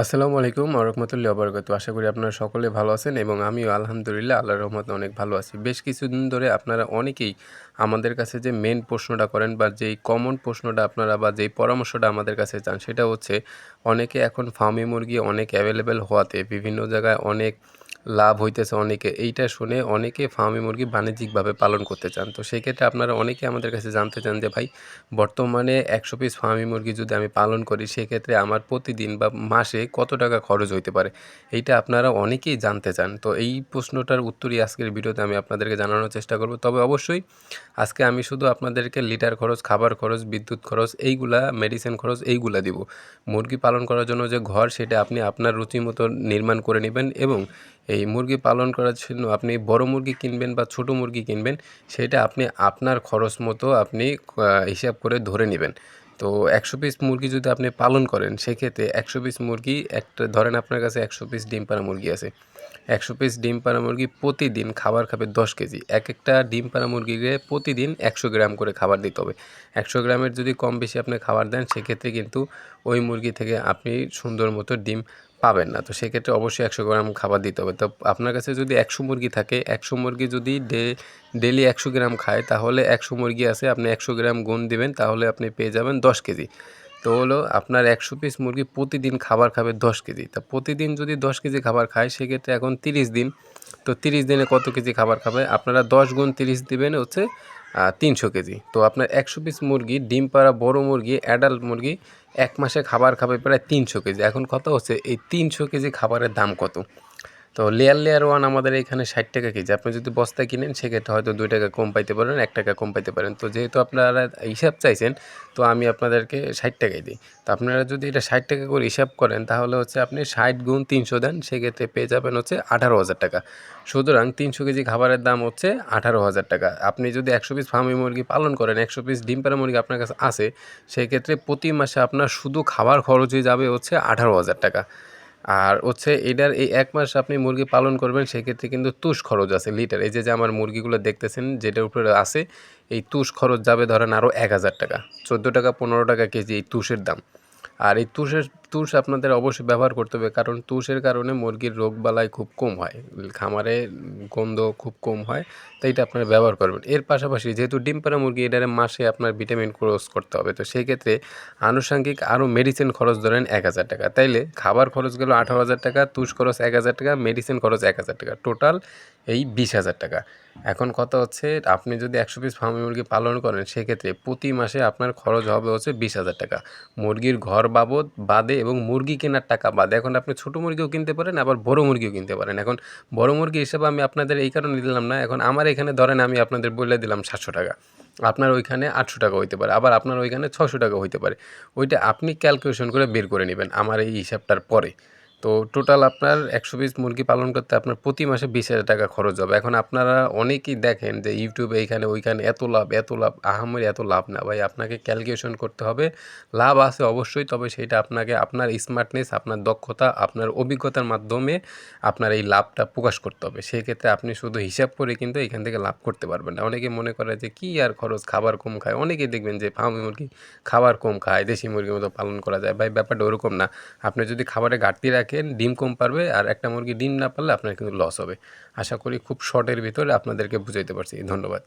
আসসালামু আলাইকুম আরহামতুল্লাহ আবরকাত আশা করি আপনারা সকলে ভালো আছেন এবং আমিও আলহামদুলিল্লাহ আল্লাহ রহমত অনেক ভালো আছি। বেশ কিছুদিন ধরে আপনারা অনেকেই আমাদের কাছে যে মেন প্রশ্নটা করেন বা যেই কমন প্রশ্নটা আপনারা বা যেই পরামর্শটা আমাদের কাছে চান সেটা হচ্ছে, অনেকে এখন ফার্মি মুরগি অনেক অ্যাভেলেবেল হওয়াতে, বিভিন্ন জায়গায় অনেক লাভ হইতেছে অনেকে। এইটা শুনে অনেকে ফার্মি মুরগি বাণিজ্যিকভাবে পালন করতে চান। তো সেই ক্ষেত্রে আপনারা অনেকে আমাদের কাছে জানতে চান যে, ভাই, বর্তমানে একশো পিস ফার্মি মুরগি যদি আমি পালন করি, সেক্ষেত্রে আমার প্রতিদিন বা মাসে কত টাকা খরচ হইতে পারে? এইটা আপনারা অনেকেই জানতে চান। তো এই প্রশ্নটার উত্তরই আজকের ভিডিওতে আমি আপনাদেরকে জানানোর চেষ্টা করব। তবে অবশ্যই আজকে আমি শুধু আপনাদেরকে লিটার খরচ, খাবার খরচ, বিদ্যুৎ খরচ, এইগুলা মেডিসিন খরচ, এইগুলা দিব। মুরগি পালন করার জন্য যে ঘর, সেটা আপনি আপনার রুচি মতো নির্মাণ করে নেবেন এবং এই মুরগি পালন করার জন্য আপনি বড় মুরগি কিনবেন বা ছোট মুরগি কিনবেন, সেটা আপনি আপনার খরচ মতো আপনি হিসাব করে ধরে নেবেন। তো একশো পিস মুরগি যদি আপনি পালন করেন, সেক্ষেত্রে একশো পিস মুরগি, একটা ধরেন আপনার কাছে একশো পিস ডিম পাড়া মুরগি আছে। একশো পিস ডিম পাড়া মুরগি প্রতিদিন খাবার খাবে দশ কেজি। এক একটা ডিম পাড়া মুরগিকে প্রতিদিন একশো গ্রাম করে খাবার দিতে হবে। একশো গ্রামের যদি কম বেশি আপনি খাবার দেন, সেক্ষেত্রে কিন্তু ওই মুরগি থেকে আপনি সুন্দর মতো ডিম পাবেন না। তো সেক্ষেত্রে অবশ্যই একশো গ্রাম খাবার দিতে হবে। তো আপনার কাছে যদি একশো মুরগি থাকে, একশো মুরগি যদি ডে ডেলি একশো গ্রাম খায়, তাহলে একশো মুরগি আছে, আপনি একশো গ্রাম গুণ দিবেন, তাহলে আপনি পেয়ে যাবেন দশ কেজি। তো হলো আপনার একশো পিস মুরগি প্রতিদিন খাবার খাবে দশ কেজি। তা প্রতিদিন যদি দশ কেজি খাবার খায়, সেক্ষেত্রে এখন তিরিশ দিন। তো তিরিশ দিনে কত কেজি খাবার খাবে? আপনারা দশ গুণ তিরিশ দিবেন হচ্ছে তিনশো কেজি। তো আপনার একশো পিস মুরগি, ডিম পাড়া বড়ো মুরগি অ্যাডাল্ট মুরগি, এক মাসে খাবার খাবে প্রায় তিনশো কেজি। এখন কথা হচ্ছে, এই তিনশো কেজি খাবারের দাম কত? তো লেয়ার লেয়ার ওয়ান আমাদের এখানে ষাট টাকা কেজি। আপনি যদি বস্তা কিনেন, সেক্ষেত্রে হয়তো দুই টাকা কম পাইতে পারেন, এক টাকা কম পাইতে পারেন। তো যেহেতু আপনারা হিসাব চাইছেন, তো আমি আপনাদেরকে ষাট টাকাই দিই। তো আপনারা যদি এটা ষাট টাকা করে হিসাব করেন, তাহলে হচ্ছে আপনি ষাট গুণ তিনশো দেন, সেক্ষেত্রে পেয়ে যাবেন হচ্ছে আঠারো হাজার টাকা। সুতরাং তিনশো কেজি খাবারের দাম হচ্ছে আঠারো হাজার টাকা। আপনি যদি একশো পিস ফার্মি মুরগি পালন করেন, একশো পিস ডিম মুরগি আপনার কাছে আসে সেক্ষেত্রে প্রতি মাসে আপনার শুধু খাবার খরচই যাবে হচ্ছে আঠারো হাজার টাকা। আর হচ্ছে এটার এই এক মাস আপনি মুরগি পালন করবেন, সেক্ষেত্রে কিন্তু তুষ খরচ আছে লিটার। এই যে যে আমার মুরগিগুলো দেখতেছেন, যেটার উপরে আছে, এই তুষ খরচ যাবে ধরেন আরও এক হাজার টাকা। চোদ্দ টাকা, পনেরো টাকা কেজি এই তুষের দাম। আর এই তুষের তুষ আপনাদের অবশ্যই ব্যবহার করতে হবে, কারণ তুষের কারণে মুরগির রোগবালাই খুব কম হয়, খামারে গন্ধ খুব কম হয়, তাই এটা আপনারা ব্যবহার করবেন। এর পাশাপাশি যেহেতু ডিম পাড়া মুরগি এটার মাসে আপনার ভিটামিন ক্রস করতে হবে, তো সেই ক্ষেত্রে আনুষঙ্গিক আরও মেডিসিন খরচ ধরেন এক হাজার টাকা। তাইলে খাবার খরচ গেল আঠারো হাজার টাকা, তুষ খরচ এক হাজার টাকা মেডিসিন খরচ এক হাজার টাকা টোটাল এই বিশ হাজার টাকা। এখন কথা হচ্ছে আপনি যদি একশো পিস ফার্মি মুরগি পালন করেন, সেক্ষেত্রে প্রতি মাসে আপনার খরচ হবে হচ্ছে বিশ হাজার টাকা। মুরগির ঘর বাবদ বাদে এবং মুরগি কেনার টাকা বাদে। এখন আপনি ছোটো মুরগিও কিনতে পারেন, আবার বড় মুরগিও কিনতে পারেন। এখন বড় মুরগি হিসেবে আমি আপনাদের এই কারণে দিলাম না, এখন আমার এখানে ধরেন আমি আপনাদের বলে দিলাম সাতশো টাকা। আপনার ওইখানে আটশো টাকা হইতে পারে, আবার আপনার ওইখানে ছশো টাকা হইতে পারে। ওইটা আপনি ক্যালকুলেশন করে বের করে নেবেন আমার এই হিসাবটার পরে। তো টোটাল আপনার একশো পিস মুরগি পালন করতে আপনার প্রতি মাসে বিশ হাজার টাকা খরচ হবে। এখন আপনারা অনেকেই দেখেন যে ইউটিউবে এইখানে ওইখানে এত লাভ এত লাভ, আহামের এত লাভ না। ভাই, আপনাকে ক্যালকুলেশন করতে হবে। লাভ আছে অবশ্যই, তবে সেটা আপনাকে আপনার স্মার্টনেস আপনার দক্ষতা, আপনার অভিজ্ঞতার মাধ্যমে আপনার এই লাভটা প্রকাশ করতে হবে। সেক্ষেত্রে আপনি শুধু হিসাব করে কিন্তু এখান থেকে লাভ করতে পারবেন না। অনেকে মনে করে যে কী আর খরচ, খাবার কম খায়। অনেকেই দেখবেন যে ফার্মি মুরগি খাবার কম খায়, দেশি মুরগির মতো পালন করা যায়। ভাই, ব্যাপারটা ওরকম না। আপনি যদি খাবারে ঘাটতি রাখেন রাখেন ডিম কম পারবে আর একটা মুরগি ডিম না পারলে আপনার কিন্তু লস হবে। আশা করি খুব শর্টের ভিতরে আপনাদেরকে বুঝাইতে পারছি। ধন্যবাদ।